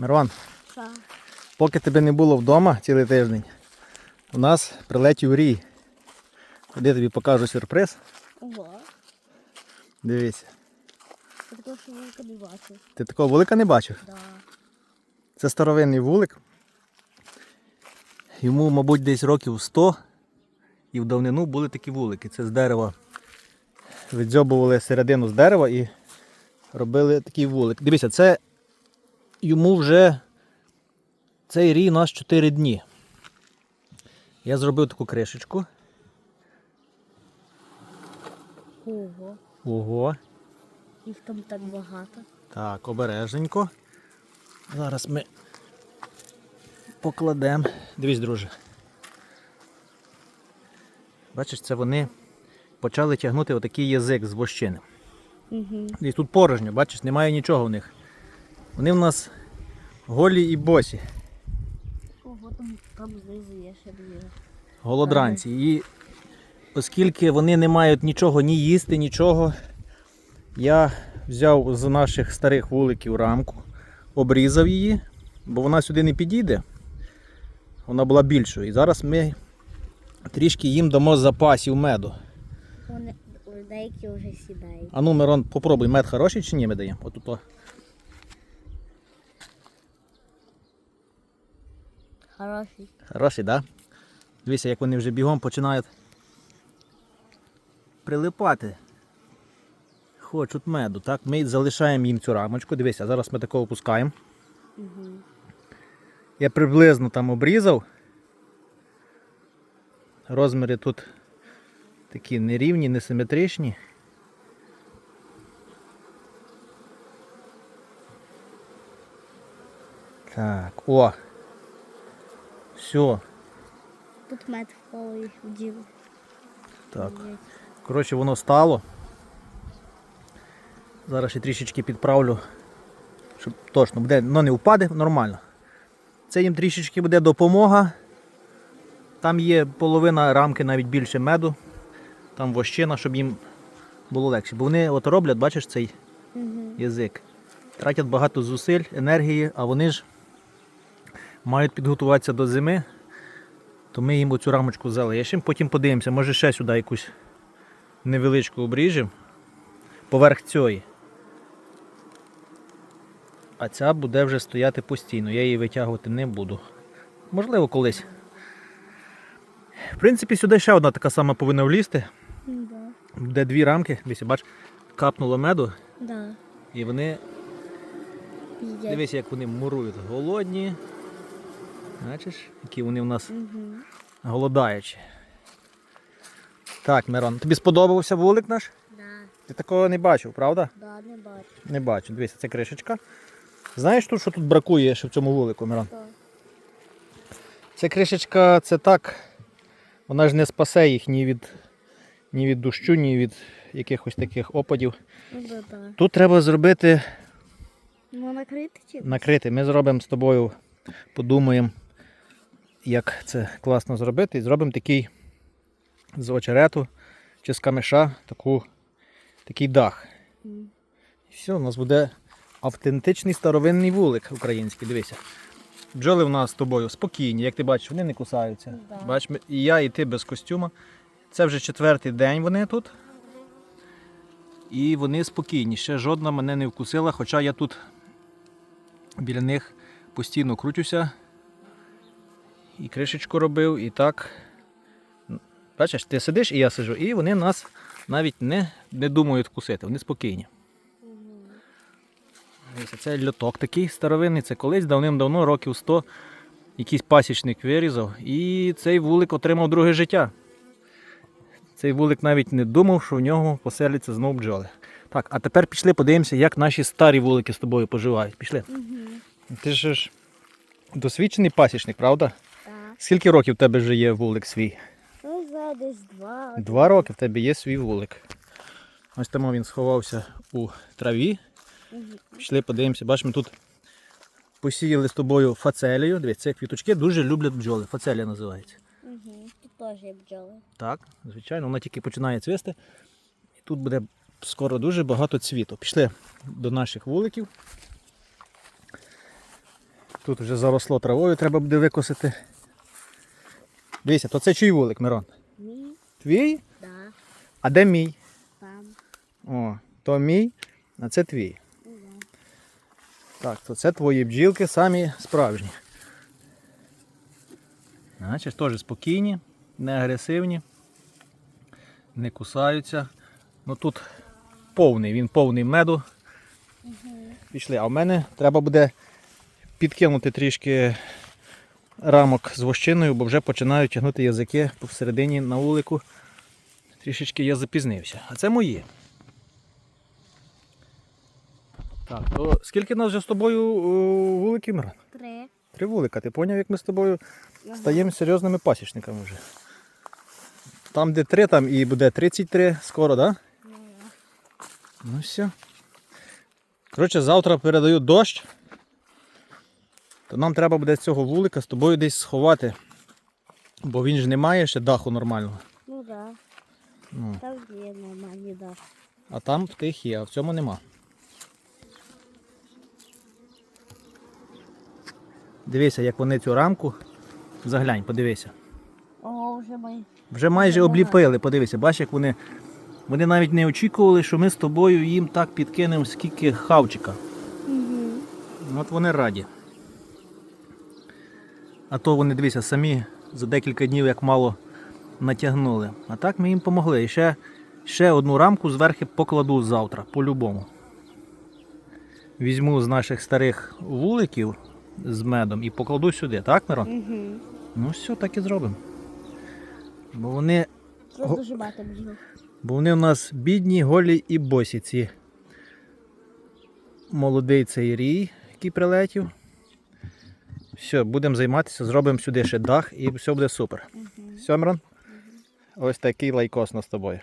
Мирон, Що? поки тебе не було вдома цілий тиждень, у нас прилетів рій. Ходи тобі покажу сюрприз. Ого. Дивись. Я такого що велика не бачив. Ти такого вулика не бачив? Да. Це старовинний вулик. Йому, мабуть, десь років 100. І в давнину були такі вулики. Це з дерева. Відзьобували середину з дерева і робили такий вулик. Дивіться, це йому вже цей рій у нас 4 дні. Я зробив таку кришечку. Ого. Ого. Їх там так багато. Так, обережненько. Зараз ми покладемо. Дивись, друже. Бачиш, це вони почали тягнути отакий язик з вощини. Угу. Десь тут порожньо, бачиш, немає нічого в них. Вони в нас голі і босі, Ого, там, там знизу є ще дві. голодранці. І оскільки вони не мають нічого ні їсти, нічого, я взяв з наших старих вуликів рамку, обрізав її, бо вона сюди не підійде. Вона була більшою. І зараз ми трішки їм дамо запасів меду. Вони деякі вже сідають. А ну, Мирон, попробуй, мед хороший чи ні ми даємо? Отут. Хороший. Хороший, так? Да? Дивіться, як вони вже бігом починають прилипати. Хочуть меду, так? Ми залишаємо їм цю рамочку. Дивіться, зараз ми такого опускаємо. Угу. Я приблизно там обрізав. Розміри тут такі нерівні, несиметричні. Так, о. Все. Тут мед впалий в діло. Так. Коротше, воно стало. Зараз ще трішечки підправлю, щоб точно буде, воно не впаде нормально. Це їм трішечки буде допомога. Там є половина рамки, навіть більше меду. Там вощина, щоб їм було легше. Бо вони от роблять, бачиш, цей Угу. язик. Тратять багато зусиль, енергії, а вони ж мають підготуватися до зими. То ми їм оцю рамочку залишимо, потім подивимося, може ще сюди якусь невеличку обріжемо поверх цієї. А ця буде вже стояти постійно, я її витягувати не буду. Можливо, колись. В принципі, сюди ще одна така сама повинна влізти. Да. Буде дві рамки, дивіться, бач, капнуло меду, Да. і вони. Дивись, як вони мурують. Голодні. Бачиш, які вони в нас Угу. голодаючі. Так, Мирон, тобі сподобався вулик наш? Да. Ти такого не бачив, правда? Да, не бачу. Не бачу. Дивися, це кришечка. Знаєш тут, що тут бракує ще в цьому вулику, Мирон? Що? Ця кришечка, це так. Вона ж не спасе їх ні від, ні від дощу, ні від якихось таких опадів. Ну да, да. Тут треба зробити Ну накрити чи? накрити. Ми зробимо з тобою, подумаємо, як це класно зробити. І зробимо такий з очерету чи з камеша таку, такий дах. І все, у нас буде автентичний старовинний вулик український. Дивися. Бджоли в нас з тобою спокійні, як ти бачиш, вони не кусаються. Да. Бач, і я, і ти без костюма. Це вже четвертий день вони тут. І вони спокійні. Ще жодна мене не вкусила, хоча я тут біля них постійно крутюся. І кришечку робив, і так. Бачиш, ти сидиш і я сиджу, і вони нас навіть не, не думають вкусити, вони спокійні. Дивіться, Це льоток такий старовинний, це колись давним-давно, років 100, якийсь пасічник вирізав, і цей вулик отримав друге життя. Цей вулик навіть не думав, що в нього поселяться знов бджоли. Так, а тепер пішли подивимося, як наші старі вулики з тобою поживають. Пішли. Угу. Ти ж досвідчений пасічник, правда? Скільки років в тебе вже є вулик свій? Ну, за десь два. Два роки в тебе є свій вулик. Ось тому він сховався у траві. Пішли, подивимося. Бачимо, тут посіяли з тобою фацелію. Дивіться, ці квіточки дуже люблять бджоли. Фацелія називається. Угу. Тут теж є бджоли. Так, звичайно, вона тільки починає цвісти. І тут буде скоро дуже багато цвіту. Пішли до наших вуликів. Тут вже заросло травою, треба буде викосити. Дивіться, то це чий вулик, Мирон? Мій, Твій? да, А де мій? там. О, то мій, а це твій. Так, то це твої бджілки самі справжні. Значить, теж спокійні, не агресивні, не кусаються. Ну тут повний, він повний меду. Пішли. А в мене треба буде підкинути трішки рамок з вощиною, бо вже починають тягнути язики посередині на вулику. Трішечки я запізнився. А це мої. Так, то скільки нас вже з тобою о, вуликів, Мирон? Три. Три вулика. Ти поняв, як ми з тобою стаємо серйозними пасічниками вже. Там, де три, там і буде 33 скоро, так? Ну, да. Ну все. Коротше, завтра передаю дощ. То нам треба буде з цього вулика з тобою десь сховати. Бо він ж не має ще даху нормального. Ну да. Ну, Там є нормальні да. а там в тих є, а в цьому нема. Дивися, як вони цю рамку. Заглянь, подивися. О, вже ми. Вже майже обліпили, подивися, бачиш, як вони. Вони навіть не очікували, що ми з тобою їм так підкинемо скільки хавчика. Угу. От вони раді. А то вони, дивися, самі за декілька днів як мало натягнули. А так ми їм допомогли. І ще, ще одну рамку зверху покладу завтра, по-любому. Візьму з наших старих вуликів з медом і покладу сюди, так, Мирон? Угу. Ну все, так і зробимо. Бо вони, дуже багато бо вони у нас бідні, голі і босі ці молодий цей рій, який прилетів. Все, будемо займатися, зробимо сюди ще дах і все буде супер. Угу. Все, Мирон? Ось такий лайкос на з тобою.